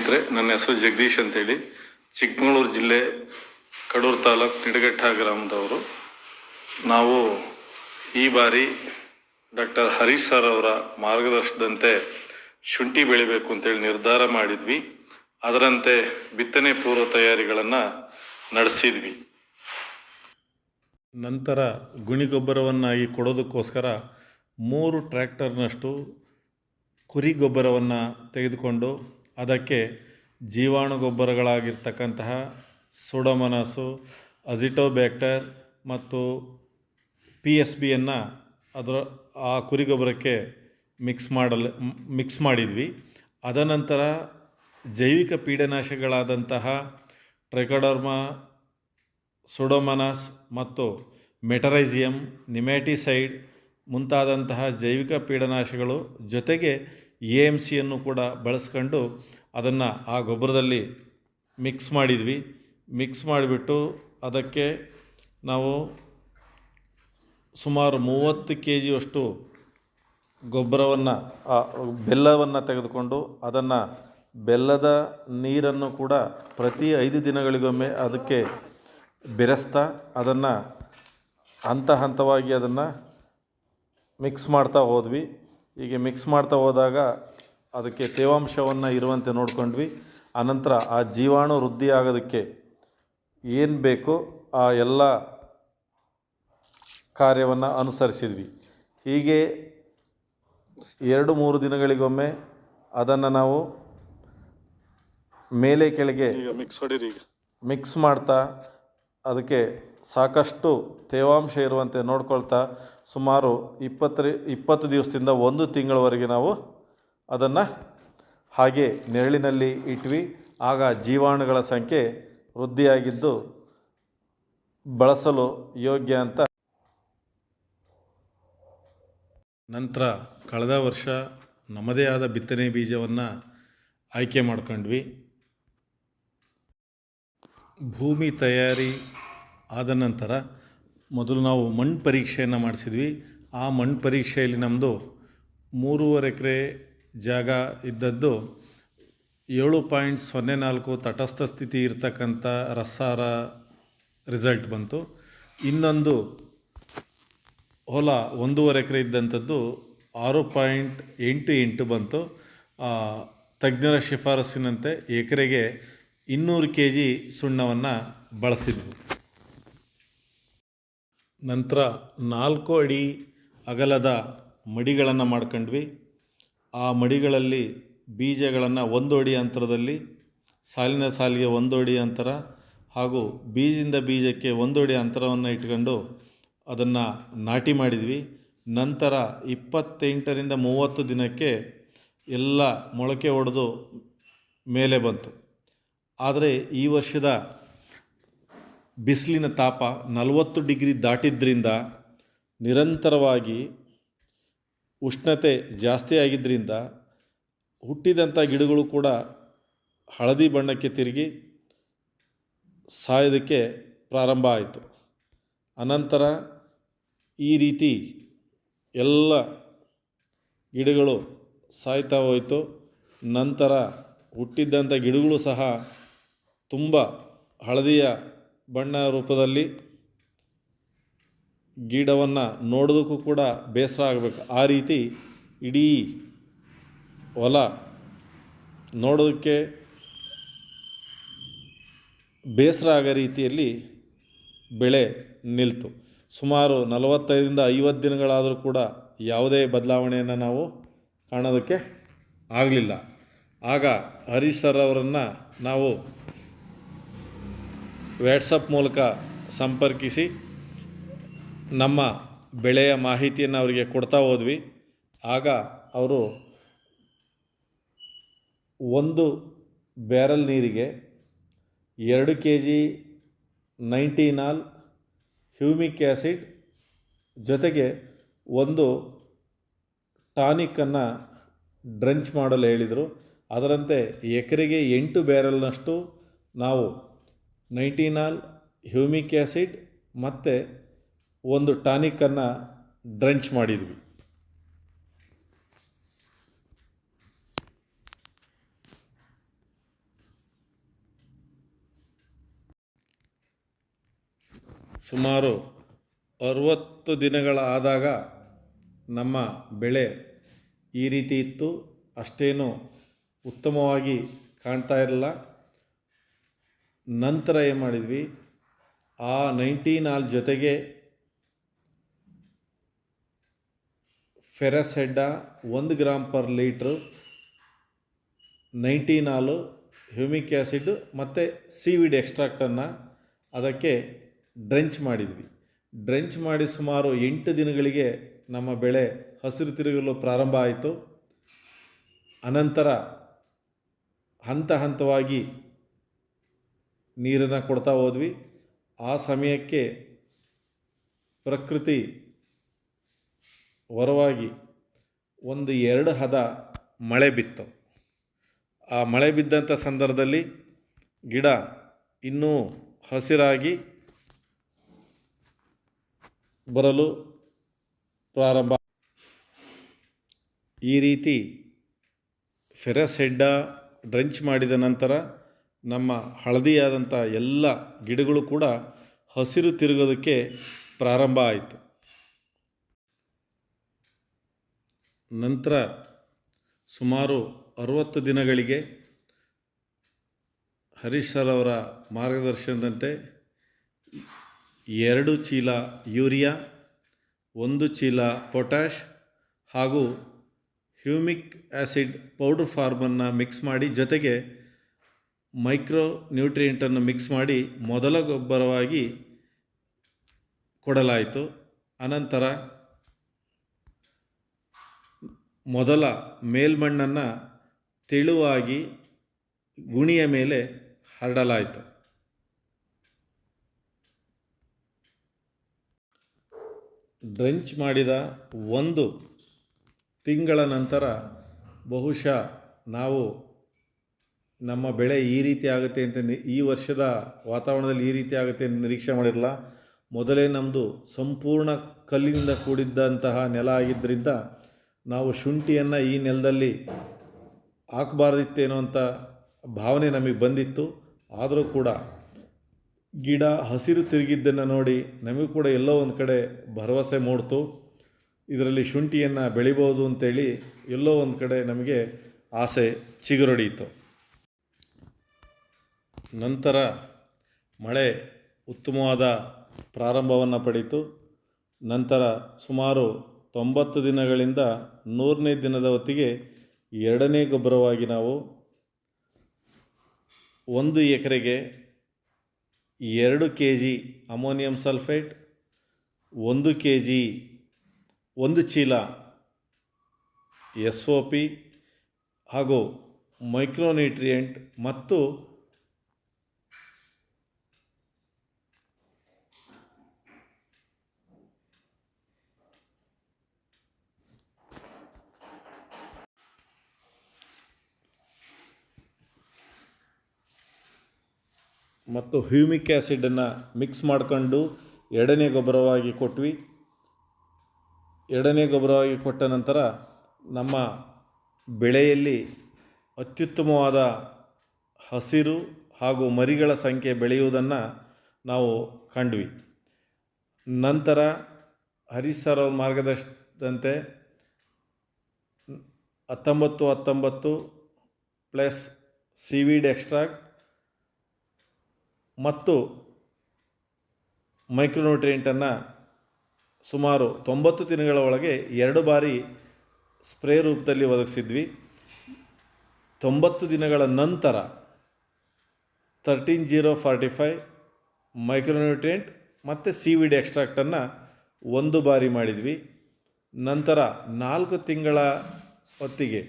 ಸ್ನೇಹಿತರೆ, ನನ್ನ ಹೆಸರು ಜಗದೀಶ್ ಅಂತೇಳಿ. ಚಿಕ್ಕಮಗಳೂರು ಜಿಲ್ಲೆ, ಕಡೂರು ತಾಲೂಕು ನಿಡಘಟ್ಟ ಗ್ರಾಮದವರು. ನಾವು ಈ ಬಾರಿ ಡಾಕ್ಟರ್ ಹರೀಶ್ ಸರ್ ಅವರ ಮಾರ್ಗದರ್ಶನದಂತೆ ಶುಂಠಿ ಬೆಳಿಬೇಕು ಅಂತೇಳಿ ನಿರ್ಧಾರ ಮಾಡಿದ್ವಿ. ಅದರಂತೆ ಬಿತ್ತನೆ ಪೂರ್ವ ತಯಾರಿಗಳನ್ನು ನಡೆಸಿದ್ವಿ. ನಂತರ ಗುಣಿಗೊಬ್ಬರವನ್ನಾಗಿ ಕೊಡೋದಕ್ಕೋಸ್ಕರ ಮೂರು ಟ್ರ್ಯಾಕ್ಟರ್ನಷ್ಟು ಕುರಿ ಗೊಬ್ಬರವನ್ನು ತೆಗೆದುಕೊಂಡು ಅದಕ್ಕೆ ಜೀವಾಣು ಗೊಬ್ಬರಗಳಾಗಿರ್ತಕ್ಕಂತಹ ಸುಡಮನಸು ಅಜಿಟೋಬ್ಯಾಕ್ಟರ್ ಮತ್ತು ಪಿ ಎಸ್ ಬಿಯನ್ನು ಅದರ ಆ ಕುರಿ ಗೊಬ್ಬರಕ್ಕೆ ಮಿಕ್ಸ್ ಮಾಡಲು, ಮಿಕ್ಸ್ ಮಾಡಿದ್ವಿ. ಅದನಂತರ ಜೈವಿಕ ಪೀಡನಾಶಗಳಾದಂತಹ ಟ್ರೆಕಡರ್ಮಾ, ಸುಡೋಮನಾಸ್ ಮತ್ತು ಮೆಟರೈಸಿಯಂ, ನಿಮ್ಯಾಟಿಸೈಡ್ ಮುಂತಾದಂತಹ ಜೈವಿಕ ಪೀಡನಾಶಗಳು ಜೊತೆಗೆ ಎ ಎಂ ಸಿಯನ್ನು ಕೂಡ ಬಳಸ್ಕೊಂಡು ಅದನ್ನು ಆ ಗೊಬ್ಬರದಲ್ಲಿ ಮಿಕ್ಸ್ ಮಾಡಿದ್ವಿ. ಮಿಕ್ಸ್ ಮಾಡಿಬಿಟ್ಟು ಅದಕ್ಕೆ ನಾವು ಸುಮಾರು ಮೂವತ್ತು ಕೆ ಜಿಯಷ್ಟು ಗೊಬ್ಬರವನ್ನು ಬೆಲ್ಲವನ್ನು ತೆಗೆದುಕೊಂಡು ಅದನ್ನು ಬೆಲ್ಲದ ನೀರನ್ನು ಕೂಡ ಪ್ರತಿ ಐದು ದಿನಗಳಿಗೊಮ್ಮೆ ಅದಕ್ಕೆ ಬೆರೆಸ್ತಾ ಅದನ್ನು ಹಂತ ಹಂತವಾಗಿ ಅದನ್ನು ಮಿಕ್ಸ್ ಮಾಡ್ತಾ ಹೋದ್ವಿ. ಹೀಗೆ ಮಿಕ್ಸ್ ಮಾಡ್ತಾ ಹೋದಾಗ ಅದಕ್ಕೆ ತೇವಾಂಶವನ್ನು ಇರುವಂತೆ ನೋಡ್ಕೊಂಡ್ವಿ. ಆನಂತರ ಆ ಜೀವಾಣು ವೃದ್ಧಿ ಆಗೋದಕ್ಕೆ ಏನು ಬೇಕೋ ಆ ಎಲ್ಲ ಕಾರ್ಯವನ್ನು ಅನುಸರಿಸಿದ್ವಿ. ಹೀಗೆ ಎರಡು ಮೂರು ದಿನಗಳಿಗೊಮ್ಮೆ ಅದನ್ನು ನಾವು ಮೇಲೆ ಕೆಳಗೆ ಮಿಕ್ಸ್ ಹೊಡೀರಿ ಮಿಕ್ಸ್ ಮಾಡ್ತಾ ಅದಕ್ಕೆ ಸಾಕಷ್ಟು ತೇವಾಂಶ ಇರುವಂತೆ ನೋಡ್ಕೊಳ್ತಾ ಸುಮಾರು ಇಪ್ಪತ್ತರ ಇಪ್ಪತ್ತು ದಿವಸದಿಂದ ಒಂದು ತಿಂಗಳವರೆಗೆ ನಾವು ಅದನ್ನು ಹಾಗೆ ನೆರಳಿನಲ್ಲಿ ಇಟ್ವಿ. ಆಗ ಜೀವಾಣುಗಳ ಸಂಖ್ಯೆ ವೃದ್ಧಿಯಾಗಿದ್ದು ಬಳಸಲು ಯೋಗ್ಯ ಅಂತ. ನಂತರ ಕಳೆದ ವರ್ಷ ನಮ್ಮದೇ ಆದ ಬಿತ್ತನೆ ಬೀಜವನ್ನು ಆಯ್ಕೆ ಮಾಡ್ಕೊಂಡ್ವಿ. ಭೂಮಿ ತಯಾರಿ ಆದ ನಂತರ ಮೊದಲು ನಾವು ಮಣ್ಣು ಪರೀಕ್ಷೆಯನ್ನು ಮಾಡಿಸಿದ್ವಿ. ಆ ಮಣ್ಣು ಪರೀಕ್ಷೆಯಲ್ಲಿ ನಮ್ಮದು ಮೂರುವರೆ ಎಕರೆ ಜಾಗ ಇದ್ದದ್ದು ಏಳು ಪಾಯಿಂಟ್ ಸೊನ್ನೆ ನಾಲ್ಕು ತಟಸ್ಥ ಸ್ಥಿತಿ ಇರತಕ್ಕಂಥ ರಸಾರ ರಿಸಲ್ಟ್ ಬಂತು. ಇನ್ನೊಂದು ಹೊಲ ಒಂದೂವರೆ ಎಕರೆ ಇದ್ದಂಥದ್ದು ಆರು ಪಾಯಿಂಟ್ ಎಂಟು ಎಂಟು ಬಂತು. ತಜ್ಞರ ಶಿಫಾರಸ್ಸಿನಂತೆ ಎಕರೆಗೆ ಇನ್ನೂರು ಕೆ ಜಿ ಸುಣ್ಣವನ್ನು ಬಳಸಿದ್ವಿ. ನಂತರ ನಾಲ್ಕು ಅಡಿ ಅಗಲದ ಮಡಿಗಳನ್ನು ಮಾಡ್ಕೊಂಡ್ವಿ. ಆ ಮಡಿಗಳಲ್ಲಿ ಬೀಜಗಳನ್ನು ಒಂದು ಅಡಿ ಅಂತರದಲ್ಲಿ, ಸಾಲಿನ ಸಾಲಿಗೆ ಒಂದು ಅಡಿ ಅಂತರ ಹಾಗೂ ಬೀಜದಿಂದ ಬೀಜಕ್ಕೆ ಒಂದು ಅಡಿ ಅಂತರವನ್ನು ಇಟ್ಕೊಂಡು ಅದನ್ನು ನಾಟಿ ಮಾಡಿದ್ವಿ. ನಂತರ ಇಪ್ಪತ್ತೆಂಟರಿಂದ ಮೂವತ್ತು ದಿನಕ್ಕೆ ಎಲ್ಲ ಮೊಳಕೆ ಒಡೆದು ಮೇಲೆ ಬಂತು. ಆದರೆ ಈ ವರ್ಷದ ಬಿಸಿಲಿನ ತಾಪ ನಲವತ್ತು ಡಿಗ್ರಿ ದಾಟಿದ್ದರಿಂದ ನಿರಂತರವಾಗಿ ಉಷ್ಣತೆ ಜಾಸ್ತಿ ಆಗಿದ್ದರಿಂದ ಹುಟ್ಟಿದಂಥ ಗಿಡಗಳು ಕೂಡ ಹಳದಿ ಬಣ್ಣಕ್ಕೆ ತಿರುಗಿ ಸಾಯೋದಕ್ಕೆ ಪ್ರಾರಂಭ ಆಯಿತು. ಅನಂತರ ಈ ರೀತಿ ಎಲ್ಲ ಗಿಡಗಳು ಸಾಯ್ತಾ ಹೋಯಿತು. ನಂತರ ಹುಟ್ಟಿದ್ದಂಥ ಗಿಡಗಳು ಸಹ ತುಂಬ ಹಳದಿಯ ಬಣ್ಣ ರೂಪದಲ್ಲಿ ಗಿಡವನ್ನು ನೋಡೋದಕ್ಕೂ ಕೂಡ ಬೇಸರ ಆಗಬೇಕು. ಆ ರೀತಿ ಇಡೀ ಹೊಲ ನೋಡೋದಕ್ಕೆ ಬೇಸರ ಆಗೋ ರೀತಿಯಲ್ಲಿ ಬೆಳೆ ನಿಲ್ತು. ಸುಮಾರು ನಲವತ್ತೈದರಿಂದ ಐವತ್ತು ದಿನಗಳಾದರೂ ಕೂಡ ಯಾವುದೇ ಬದಲಾವಣೆಯನ್ನು ನಾವು ಕಾಣೋದಕ್ಕೆ ಆಗಲಿಲ್ಲ. ಆಗ ಹರೀಶ್ ಸರ್ ಅವರನ್ನು ನಾವು ವ್ಯಾಟ್ಸಪ್ ಮೂಲಕ ಸಂಪರ್ಕಿಸಿ ನಮ್ಮ ಬೆಳೆಯ ಮಾಹಿತಿಯನ್ನು ಅವರಿಗೆ ಕೊಡ್ತಾ ಹೋದ್ವಿ. ಆಗ ಅವರು ಒಂದು ಬ್ಯಾರಲ್ ನೀರಿಗೆ ಎರಡು ಕೆ ಜಿ ನೈಂಟಿನಾಲ್ ಹ್ಯೂಮಿಕ್ ಆ್ಯಸಿಡ್ ಜೊತೆಗೆ ಒಂದು ಟಾನಿಕ್ಕನ್ನು ಡ್ರಂಚ್ ಮಾಡಲು ಹೇಳಿದರು. ಅದರಂತೆ ಎಕರೆಗೆ ಎಂಟು ಬ್ಯಾರಲ್ನಷ್ಟು ನಾವು ನೈಂಟಿನಾಲ್ ಹ್ಯೂಮಿಕ್ ಆ್ಯಸಿಡ್ ಮತ್ತು ಒಂದು ಟಾನಿಕನ್ನು ಡ್ರಂಚ್ ಮಾಡಿದ್ವಿ. ಸುಮಾರು ಅರುವತ್ತು ದಿನಗಳಾದಾಗ ನಮ್ಮ ಬೆಳೆ ಈ ರೀತಿ ಇತ್ತು. ಅಷ್ಟೇನು ಉತ್ತಮವಾಗಿ ಕಾಣ್ತಾ ಇರಲ್ಲ ನಂತರ ಏನು ಮಾಡಿದ್ವಿ? ಆ ನೈಂಟಿ ನಾಲ್ ಜೊತೆಗೆ ಫೆರಸೆಡ್ಡ ಒಂದು ಗ್ರಾಮ್ ಪರ್ ಲೀಟ್ರು ನೈಂಟೀನಾಲು ಹ್ಯೂಮಿಕ್ ಆ್ಯಸಿಡ್ ಮತ್ತು ಸೀವಿಡ್ ಎಕ್ಸ್ಟ್ರಾಕ್ಟನ್ನು ಅದಕ್ಕೆ ಡ್ರೆಂಚ್ ಮಾಡಿದ್ವಿ. ಡ್ರೆಂಚ್ ಮಾಡಿ ಸುಮಾರು ಎಂಟು ದಿನಗಳಿಗೆ ನಮ್ಮ ಬೆಳೆ ಹಸಿರು ತಿರುಗಲು ಪ್ರಾರಂಭ ಆಯಿತು. ಅನಂತರ ಹಂತ ಹಂತವಾಗಿ ನೀರನ್ನು ಕೊಡ್ತಾ ಹೋದ್ವಿ. ಆ ಸಮಯಕ್ಕೆ ಪ್ರಕೃತಿ ವರವಾಗಿ ಒಂದು ಎರಡು ಹದ ಮಳೆ ಬಿತ್ತು. ಆ ಮಳೆ ಬಿದ್ದಂಥ ಸಂದರ್ಭದಲ್ಲಿ ಗಿಡ ಇನ್ನೂ ಹಸಿರಾಗಿ ಬರಲು ಪ್ರಾರಂಭ. ಈ ರೀತಿ ಫೆರಸ್ ಹೆಡ್ಡ ಡ್ರೆಂಚ್ ಮಾಡಿದ ನಂತರ ನಮ್ಮ ಹಳದಿಯಾದಂಥ ಎಲ್ಲ ಗಿಡಗಳು ಕೂಡ ಹಸಿರು ತಿರುಗೋದಕ್ಕೆ ಪ್ರಾರಂಭ ಆಯಿತು. ನಂತರ ಸುಮಾರು ಅರುವತ್ತು ದಿನಗಳಿಗೆ ಹರೀಶ್ ಸರ್ ಅವರ ಮಾರ್ಗದರ್ಶನದಂತೆ ಎರಡು ಚೀಲ ಯೂರಿಯಾ, ಒಂದು ಚೀಲ ಪೊಟ್ಯಾಷ್ ಹಾಗೂ ಹ್ಯೂಮಿಕ್ ಆ್ಯಸಿಡ್ ಪೌಡರ್ ಫಾರ್ಮನ್ನು ಮಿಕ್ಸ್ ಮಾಡಿ ಜೊತೆಗೆ ಮೈಕ್ರೋ ನ್ಯೂಟ್ರಿಯೆಂಟನ್ನು ಮಿಕ್ಸ್ ಮಾಡಿ ಮೊದಲ ಗೊಬ್ಬರವಾಗಿ ಕೊಡಲಾಯಿತು. ಅನಂತರ ಮೊದಲ ಮೇಲ್ಮಣ್ಣನ್ನು ತೆಳುವಾಗಿ ಗುಣಿಯ ಮೇಲೆ ಹರಡಲಾಯಿತು. ಡ್ರೆಂಚ್ ಮಾಡಿದ ಒಂದು ತಿಂಗಳ ನಂತರ ಬಹುಶಃ ನಾವು ನಮ್ಮ ಬೆಳೆ ಈ ರೀತಿ ಆಗುತ್ತೆ ಅಂತ ಈ ವರ್ಷದ ವಾತಾವರಣದಲ್ಲಿ ಈ ರೀತಿ ಆಗುತ್ತೆ ಅಂತ ನಿರೀಕ್ಷೆ ಮಾಡಿರಲ್ಲ. ಮೊದಲೇ ನಮ್ಮದು ಸಂಪೂರ್ಣ ಕಲ್ಲಿನಿಂದ ಕೂಡಿದ್ದಂತಹ ನೆಲ ಆಗಿದ್ದರಿಂದ ನಾವು ಶುಂಠಿಯನ್ನು ಈ ನೆಲದಲ್ಲಿ ಹಾಕಬಾರ್ದಿತ್ತೇನೋ ಅಂತ ಭಾವನೆ ನಮಗೆ ಬಂದಿತ್ತು. ಆದರೂ ಕೂಡ ಗಿಡ, ಹಸಿರು ತಿರುಗಿದ್ದನ್ನು ನೋಡಿ ನಮಗೂ ಕೂಡ ಎಲ್ಲೋ ಒಂದು ಕಡೆ ಭರವಸೆ ಮೂಡ್ತು. ಇದರಲ್ಲಿ ಶುಂಠಿಯನ್ನು ಬೆಳಿಬೋದು ಅಂತೇಳಿ ಎಲ್ಲೋ ಒಂದು ಕಡೆ ನಮಗೆ ಆಸೆ ಚಿಗುರೊಡೆಯಿತು. ನಂತರ ಮಳೆ ಉತ್ತಮವಾದ ಪ್ರಾರಂಭವನ್ನು ಪಡೀತು. ನಂತರ ಸುಮಾರು ತೊಂಬತ್ತು ದಿನಗಳಿಂದ ನೂರನೇ ದಿನದ ಹೊತ್ತಿಗೆ ಎರಡನೇ ಗೊಬ್ಬರವಾಗಿ ನಾವು ಒಂದು ಎಕರೆಗೆ ಎರಡು ಕೆ ಜಿ ಅಮೋನಿಯಂ ಸಲ್ಫೇಟ್, ಒಂದು ಕೆ ಜಿ ಒಂದು ಚೀಲ ಎಸ್ ಒ ಪಿ ಹಾಗೂ ಮೈಕ್ರೋನ್ಯೂಟ್ರಿಯೆಂಟ್ ಮತ್ತು ಮತ್ತು ಹ್ಯೂಮಿಕ್ ಆ್ಯಸಿಡನ್ನು ಮಿಕ್ಸ್ ಮಾಡ್ಕೊಂಡು ಎರಡನೇ ಗೊಬ್ಬರವಾಗಿ ಕೊಟ್ವಿ. ಎರಡನೇ ಗೊಬ್ಬರವಾಗಿ ಕೊಟ್ಟ ನಂತರ ನಮ್ಮ ಬೆಳೆಯಲ್ಲಿ ಅತ್ಯುತ್ತಮವಾದ ಹಸಿರು ಹಾಗೂ ಮರಿಗಳ ಸಂಖ್ಯೆ ಬೆಳೆಯುವುದನ್ನು ನಾವು ಕಂಡ್ವಿ. ನಂತರ ಹರೀಶ್ ಸರ್ ಅವ್ರ ಮಾರ್ಗದರ್ಶನದಂತೆ ಹತ್ತೊಂಬತ್ತು ಹತ್ತೊಂಬತ್ತು ಪ್ಲಸ್ ಸಿವಿಡ್ ಎಕ್ಸ್ಟ್ರಾಕ್ಟ್ ಮತ್ತು ಮೈಕ್ರೋನ್ಯೂಟ್ರಿಯೆಂಟನ್ನು ಸುಮಾರು ತೊಂಬತ್ತು ದಿನಗಳ ಒಳಗೆ ಎರಡು ಬಾರಿ ಸ್ಪ್ರೇ ರೂಪದಲ್ಲಿ ಒದಗಿಸಿದ್ವಿ. ತೊಂಬತ್ತು ದಿನಗಳ ನಂತರ thirteen zero forty five micronutrient ಮತ್ತು ಡಿ ಎಕ್ಸ್ಟ್ರಾಕ್ಟನ್ನು ಒಂದು ಬಾರಿ ಮಾಡಿದ್ವಿ. ನಂತರ ನಾಲ್ಕು ತಿಂಗಳ ಹೊತ್ತಿಗೆ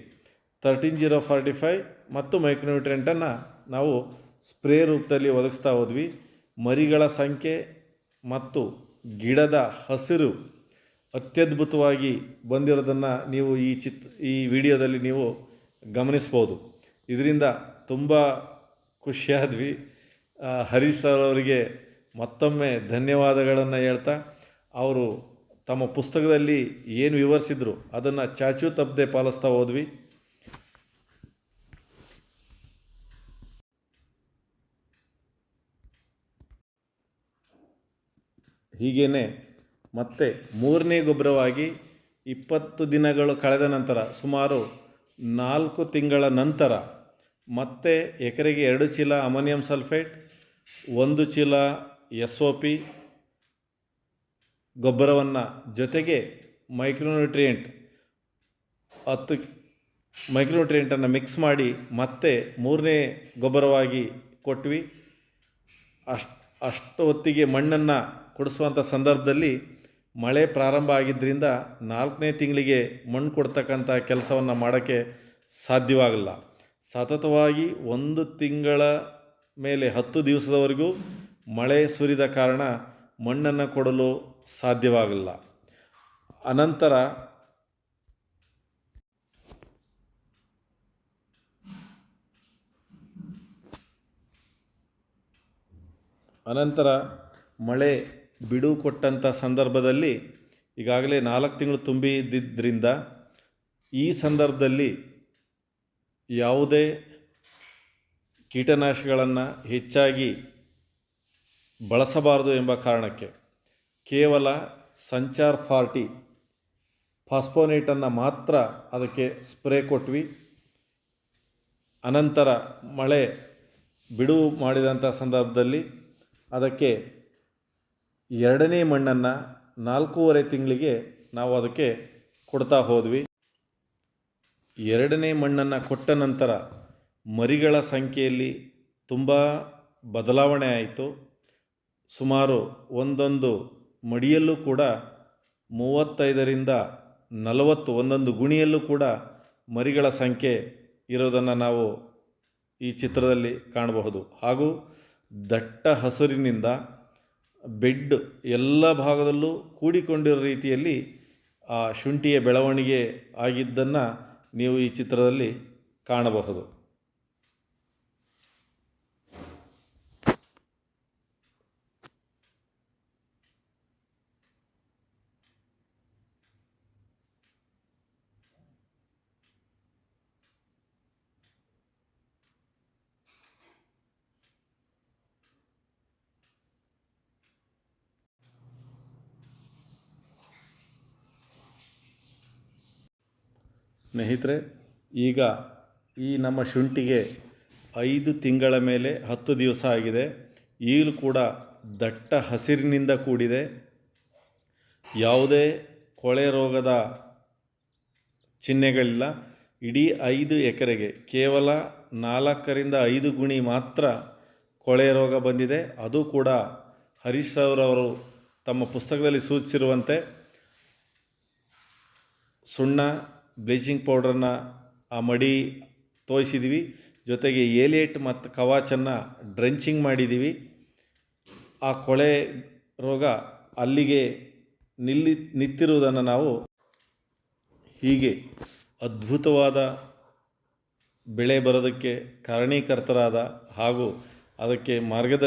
ತರ್ಟೀನ್ ಜೀರೋ ಫಾರ್ಟಿ ಫೈವ್ ಮತ್ತು ಮೈಕ್ರೋನ್ಯೂಟ್ರಿಯೆಂಟನ್ನು ನಾವು ಸ್ಪ್ರೇ ರೂಪದಲ್ಲಿ ಒದಗಿಸ್ತಾ ಹೋದ್ವಿ. ಮರಿಗಳ ಸಂಖ್ಯೆ ಮತ್ತು ಗಿಡದ ಹಸಿರು ಅತ್ಯದ್ಭುತವಾಗಿ ಬಂದಿರೋದನ್ನು ನೀವು ಈ ಚಿತ್, ಈ ವಿಡಿಯೋದಲ್ಲಿ ನೀವು ಗಮನಿಸ್ಬೋದು. ಇದರಿಂದ ತುಂಬ ಖುಷಿಯಾದ್ವಿ. ಹರೀಶ್ ಸರ್ ಅವರಿಗೆ ಮತ್ತೊಮ್ಮೆ ಧನ್ಯವಾದಗಳನ್ನು ಹೇಳ್ತಾ, ಅವರು ತಮ್ಮ ಪುಸ್ತಕದಲ್ಲಿ ಏನು ವಿವರಿಸಿದ್ರು ಅದನ್ನು ಚಾಚೂ ತಪ್ಪದೆ ಪಾಲಿಸ್ತಾ ಹೋದ್ವಿ. ಹೀಗೇ ಮತ್ತೆ ಮೂರನೇ ಗೊಬ್ಬರವಾಗಿ ಇಪ್ಪತ್ತು ದಿನಗಳು ಕಳೆದ ನಂತರ, ಸುಮಾರು ನಾಲ್ಕು ತಿಂಗಳ ನಂತರ ಮತ್ತೆ ಎಕರೆಗೆ ಎರಡು ಚೀಲ ಅಮೋನಿಯಂ ಸಲ್ಫೇಟ್, ಒಂದು ಚೀಲ ಎಸ್ ಒ ಪಿ ಗೊಬ್ಬರವನ್ನು ಜೊತೆಗೆ ಮೈಕ್ರೋನ್ಯೂಟ್ರಿಯೆಂಟ್ ಹತ್ತು ಮೈಕ್ರೋನ್ಯೂಟ್ರಿಯೆಂಟನ್ನು ಮಿಕ್ಸ್ ಮಾಡಿ ಮತ್ತೆ ಮೂರನೇ ಗೊಬ್ಬರವಾಗಿ ಕೊಟ್ವಿ. ಅಷ್ಟು ಅಷ್ಟು ಹೊತ್ತಿಗೆ ಮಣ್ಣನ್ನು ಕೊಡಿಸುವಂಥ ಸಂದರ್ಭದಲ್ಲಿ ಮಳೆ ಪ್ರಾರಂಭ ಆಗಿದ್ದರಿಂದ ನಾಲ್ಕನೇ ತಿಂಗಳಿಗೆ ಮಣ್ಣು ಕೊಡ್ತಕ್ಕಂಥ ಕೆಲಸವನ್ನು ಮಾಡೋಕ್ಕೆ ಸಾಧ್ಯವಾಗಲ್ಲ. ಸತತವಾಗಿ ಒಂದು ತಿಂಗಳ ಮೇಲೆ ಹತ್ತು ದಿವಸದವರೆಗೂ ಮಳೆ ಸುರಿದ ಕಾರಣ ಮಣ್ಣನ್ನು ಕೊಡಲು ಸಾಧ್ಯವಾಗಲ್ಲ. ಅನಂತರ ಅನಂತರ ಮಳೆ ಬಿಡುವು ಕೊಟ್ಟಂಥ ಸಂದರ್ಭದಲ್ಲಿ ಈಗಾಗಲೇ ನಾಲ್ಕು ತಿಂಗಳು ತುಂಬಿದ್ದರಿಂದ ಈ ಸಂದರ್ಭದಲ್ಲಿ ಯಾವುದೇ ಕೀಟನಾಶಕಗಳನ್ನು ಹೆಚ್ಚಾಗಿ ಬಳಸಬಾರದು ಎಂಬ ಕಾರಣಕ್ಕೆ ಕೇವಲ ಸಂಚಾರ್ ಫಾರ್ಟಿ ಫಾಸ್ಫೋನೇಟನ್ನು ಮಾತ್ರ ಅದಕ್ಕೆ ಸ್ಪ್ರೇ ಕೊಟ್ವಿ. ಅನಂತರ ಮಳೆ ಬಿಡುವು ಮಾಡಿದಂಥ ಸಂದರ್ಭದಲ್ಲಿ ಅದಕ್ಕೆ ಎರಡನೇ ಮಣ್ಣನ್ನು ನಾಲ್ಕೂವರೆ ತಿಂಗಳಿಗೆ ನಾವು ಅದಕ್ಕೆ ಕೊಡ್ತಾ ಹೋದ್ವಿ. ಎರಡನೇ ಮಣ್ಣನ್ನು ಕೊಟ್ಟ ನಂತರ ಮರಿಗಳ ಸಂಖ್ಯೆಯಲ್ಲಿ ತುಂಬ ಬದಲಾವಣೆ ಆಯಿತು. ಸುಮಾರು ಒಂದೊಂದು ಮಡಿಯಲ್ಲೂ ಕೂಡ ಮೂವತ್ತೈದರಿಂದ ನಲವತ್ತು ಒಂದೊಂದು ಗುಣಿಯಲ್ಲೂ ಕೂಡ ಮರಿಗಳ ಸಂಖ್ಯೆ ಇರೋದನ್ನು ನಾವು ಈ ಚಿತ್ರದಲ್ಲಿ ಕಾಣಬಹುದು. ಹಾಗೂ ದಟ್ಟ ಹಸುರಿನಿಂದ ಬೆಡ್ ಎಲ್ಲ ಭಾಗದಲ್ಲೂ ಕೂಡಿಕೊಂಡಿರೋ ರೀತಿಯಲ್ಲಿ ಆ ಶುಂಠಿಯ ಬೆಳವಣಿಗೆ ಆಗಿದ್ದನ್ನು ನೀವು ಈ ಚಿತ್ರದಲ್ಲಿ ಕಾಣಬಹುದು. ಸ್ನೇಹಿತರೆ, ಈಗ ಈ ನಮ್ಮ ಶುಂಠಿಗೆ ಐದು ತಿಂಗಳ ಮೇಲೆ ಹತ್ತು ದಿವಸ ಆಗಿದೆ. ಈಗಲೂ ಕೂಡ ದಟ್ಟ ಹಸಿರಿನಿಂದ ಕೂಡಿದೆ. ಯಾವುದೇ ಕೊಳೆ ರೋಗದ ಚಿಹ್ನೆಗಳಿಲ್ಲ. ಇಡೀ ಐದು ಎಕರೆಗೆ ಕೇವಲ ನಾಲ್ಕರಿಂದ ಐದು ಗುಣಿ ಮಾತ್ರ ಕೊಳೆ ರೋಗ ಬಂದಿದೆ. ಅದು ಕೂಡ ಹರೀಶ್ ಅವರವರು ತಮ್ಮ ಪುಸ್ತಕದಲ್ಲಿ ಸೂಚಿಸಿರುವಂತೆ, ಸುಣ್ಣ ಬ್ಲೀಚಿಂಗ್ ಪೌಡ್ರನ್ನ ಆ ಮಡಿ ತೋಯಿಸಿದ್ದೀವಿ ಜೊತೆಗೆ ಏಲಿಯೇಟ್ ಮತ್ತು ಕವಾಚನ್ನು ಡ್ರೆಂಚಿಂಗ್ ಮಾಡಿದ್ದೀವಿ ಆ ಕೊಳೆ ರೋಗ ಅಲ್ಲಿಗೆ ನಿಲ್ಲಿ ನಿಂತಿರುವುದನ್ನು ನಾವು ಹೀಗೆ ಅದ್ಭುತವಾದ ಬೆಳೆ ಬರೋದಕ್ಕೆ ಕಾರಣೀಕರ್ತರಾದ ಹಾಗೂ ಅದಕ್ಕೆ ಮಾರ್ಗದ